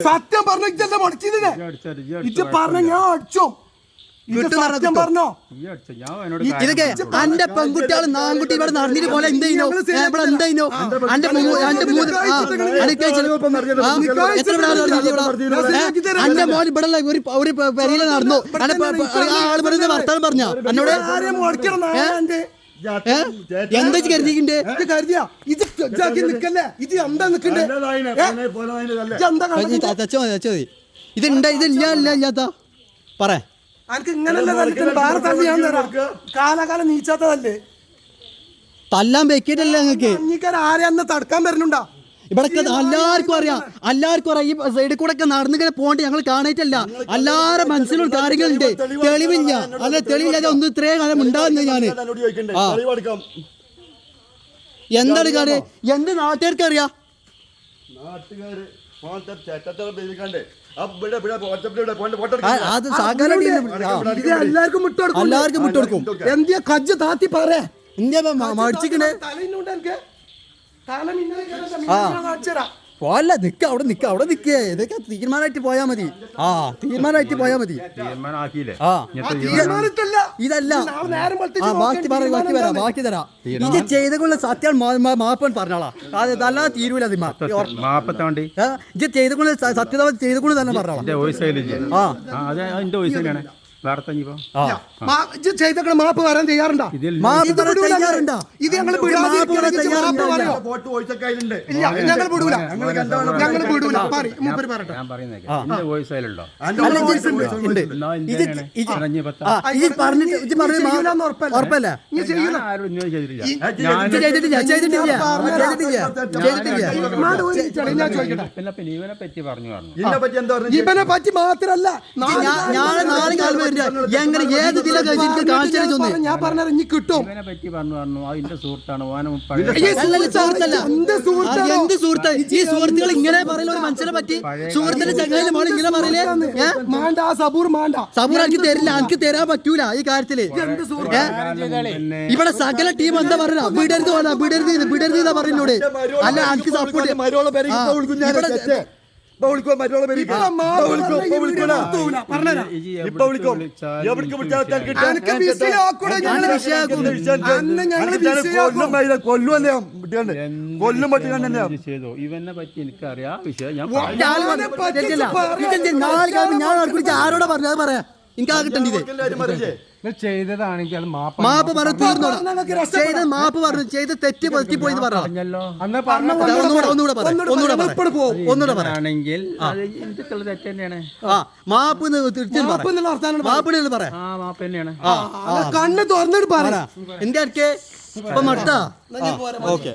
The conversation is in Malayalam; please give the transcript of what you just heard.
സത്യം പറഞ്ഞ ഇജ്ജല്ലേ മടിച്ചില്ലേ ഇജ്ജ് പറഞ്ഞ ഞാൻ അടിച്ചോ. സത്യം പറഞ്ഞോ. ഇതൊക്കെ അന്റെ പെൺകുട്ടികൾ നാൻകുട്ടി ഇവിടെ നടന്നിട്ട് പോലെ എന്തോ ഇവിടെ എന്തോ അന്റെ അന്റെ മോൻ ഇവിടെ ഒരു ഒരു പെരിയിൽ നടന്നു. ആൾ പറഞ്ഞ വർത്താനം പറഞ്ഞ? എന്നോട് എന്താ ഇത് കരുതിയാ ഇത് നിക്കല്ലേ? ഇത് എന്താ നിക്കണ്ടേ? ഇത് ഉണ്ട് ഇത് ഇല്ല ഇല്ല ഇല്ലാത്ത പറ. അനക്ക് ഇങ്ങനല്ലേ തല്ലിട്ട് വേറെ തല്ലി ഞാൻ തരാം. കാലാകാലം നീച്ചാത്തതല്ലേ? തല്ലാൻ വെക്കിട്ടല്ലേ നിങ്ങൾക്ക് ആരെ അന്ന് തടുക്കാൻ വരുന്നുണ്ടാ? ഇവിടെ എല്ലാവർക്കും അറിയാം. എല്ലാവർക്കും അറിയാം. ഈ സൈഡിൽ കൂടെ ഒക്കെ നടന്നിങ്ങനെ പോകേണ്ട ഞങ്ങൾ കാണായിട്ടല്ല എല്ലാവരുടെ മനസ്സിലും കാര്യങ്ങളുണ്ട്. തെളിവില്ല. അല്ല തെളിവില്ലാതെ ഒന്നും ഇത്രയും കാലം ഉണ്ടാകുന്നത് ഞാൻ. ആ. എന്താണ് കാര്യം? എന്ത് നാട്ടുകാർക്ക് അറിയാം എല്ലാവർക്കും എല്ലാവർക്കും വിട്ടുകൊടുക്കും എന്തിയാ കജ്ജ് താത്തി പറ? എന്തിയാ മടിച്ചിക്കണേ? പോലെ നിക്ക അവിടെ നിക്ക അവിടെ നിക്കേ. ഇതൊക്കെ തീരുമാനമായിട്ട് പോയാ മതി. ആ തീരുമാനമായിട്ട് പോയാ മതി. ആ. ആ. ഇതല്ല. ആ ബാക്കി പറ ബാക്കി വരാം ബാക്കി തരാം. ഇത് ചെയ്തുകൊള്ള സത്യം മാപ്പൻ പറഞ്ഞോളാം. അത് അതല്ലാതെ തീരൂല മാപ്പത്തോണ്ടി ഇത് ചെയ്തുകൊണ്ട് സത്യത ചെയ്തുകൊണ്ട് തന്നെ പറഞ്ഞോളാം. ആ. വേറെ ചെയ്തേക്കണ മാപ്പ് വരാൻ തയ്യാറുണ്ടോ മാപ്പ് ഇത്. തയ്യാറുണ്ടോ. ഞങ്ങൾ വിടൂല. വിടൂല. ഞാൻ പറയുന്നേക്കെ വോയിസ് പിന്നെ ഇവനെ പറ്റി പറഞ്ഞു പറഞ്ഞു. ഇവനെ പറ്റി മാത്രല്ല. കാലം വരില്ല എങ്ങനെ ഏത് ഇതിലെ എനിക്ക് കാണിച്ചു തന്നെ ഞാൻ പറഞ്ഞ ഇനി കിട്ടും. ഇവനെ പറ്റി പറഞ്ഞു പറഞ്ഞു. അത് എന്റെ സുഹൃത്താണ് ഓനും ഈ അല്ലല്ല, സുഹൃത്തല്ല. എന്ത് അത് സുഹൃത്താണോ? എന്ത് സുഹൃത്ത്? ഈ സുഹൃത്തുക്കൾ ഇങ്ങനെ പറയുന്ന ഒരു മനുഷ്യനെ പറ്റി സുഹൃത്തിന്റെ ചങ്ങായിലെ മോൾ ഇങ്ങനെ പറയില്ലേ? ഏ? മാണ്ട ആ സബൂർ മാണ്ട. സബൂർ എനിക്ക് തരില്ല എനിക്ക് തരാൻ പറ്റൂല ഈ കാര്യത്തിൽ. ഏ? പിന്നെ ഇവിടെ സകല ടീം എന്താ പറയുക വിടരുത് വേണ്ട. വിടരുത് ഇത്, വിടരുത് എന്നാ പറയുന്നോട് അല്ല എനിക്ക് സപ്പോർട്ട് ചെയ്യാം. പറഞ്ഞ. ഇപ്പൊ വിളിക്കോ. കൊല്ലുമല്ലേ കൊല്ലും ഇവനെ പറ്റി എനിക്കറിയാം. വിഷയം ഞാൻ ആരോടാ പറഞ്ഞത്? അത് പറയാ. എനിക്ക് ആ കിട്ടേണ്ടത് ചെയ്തതാണെങ്കിൽ അത് മാപ്പ് മാപ്പ് പറഞ്ഞു. ചെയ്ത് മാപ്പ് പറഞ്ഞു ചെയ്ത് തെറ്റ് പറ്റിപ്പോയി എന്ന് പറഞ്ഞല്ലോ. ഒന്നുകൂടെ ഒന്നുകൂടെ പറയാം. മാപ്പ് കണ്ണ് തുറന്നിട്ട് എന്റെ അടുക്കെ ഇപ്പൊ മട്ടാ ഓക്കെ.